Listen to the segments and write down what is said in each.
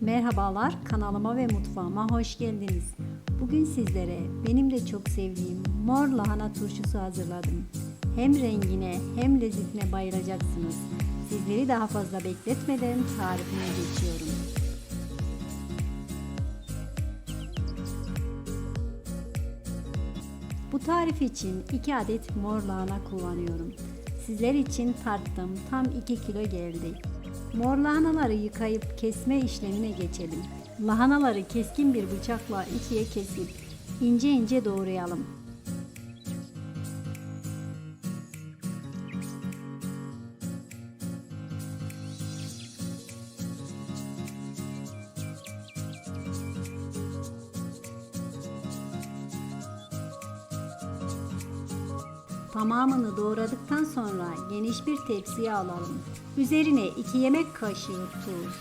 Merhabalar, kanalıma ve mutfağıma hoş geldiniz. Bugün sizlere benim de çok sevdiğim mor lahana turşusu hazırladım. Hem rengine hem lezzetine bayılacaksınız. Sizleri daha fazla bekletmeden tarifine geçiyorum. Bu tarif için 2 adet mor lahana kullanıyorum. Sizler için tarttım tam 2 kilo geldi. Mor lahanaları yıkayıp kesme işlemine geçelim. Lahanaları keskin bir bıçakla ikiye kesip ince ince doğrayalım. Tamamını doğradıktan sonra geniş bir tepsiye alalım. Üzerine 2 yemek kaşığı tuz,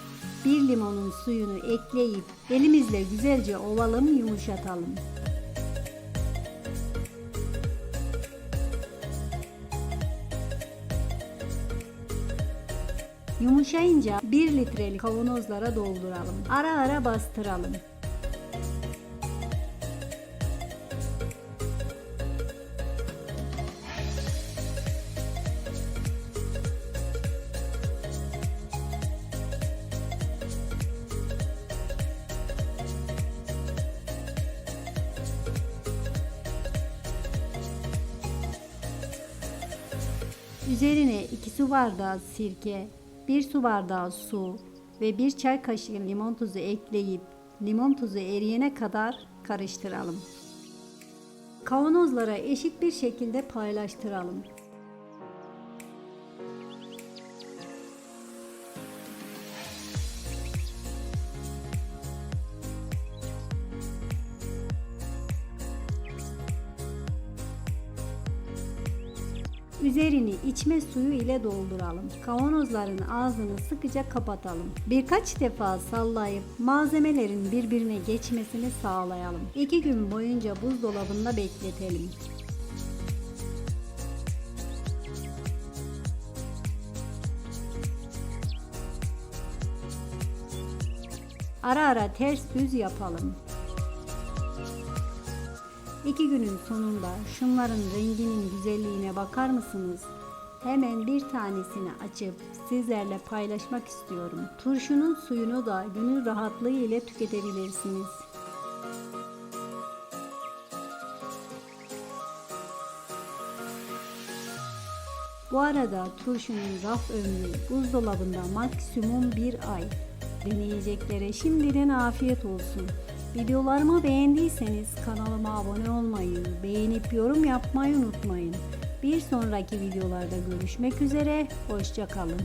1 limonun suyunu ekleyip elimizle güzelce ovalım yumuşatalım. Yumuşayınca 1 litrelik kavanozlara dolduralım. Ara ara bastıralım. Üzerine 2 su bardağı sirke, 1 su bardağı su ve 1 çay kaşığı limon tuzu ekleyip limon tuzu eriyene kadar karıştıralım. Kavanozlara eşit bir şekilde paylaştıralım. Üzerini içme suyu ile dolduralım. Kavanozların ağzını sıkıca kapatalım. Birkaç defa sallayıp malzemelerin birbirine geçmesini sağlayalım. 2 gün boyunca buzdolabında bekletelim. Ara ara ters düz yapalım. İki günün sonunda şunların renginin güzelliğine bakar mısınız? Hemen bir tanesini açıp sizlerle paylaşmak istiyorum. Turşunun suyunu da gönül rahatlığı ile tüketebilirsiniz. Bu arada turşunun raf ömrü buzdolabında maksimum bir ay. Deneyeceklere şimdiden afiyet olsun. Videolarımı beğendiyseniz kanalıma abone olmayı, beğenip yorum yapmayı unutmayın. Bir sonraki videolarda görüşmek üzere, hoşçakalın.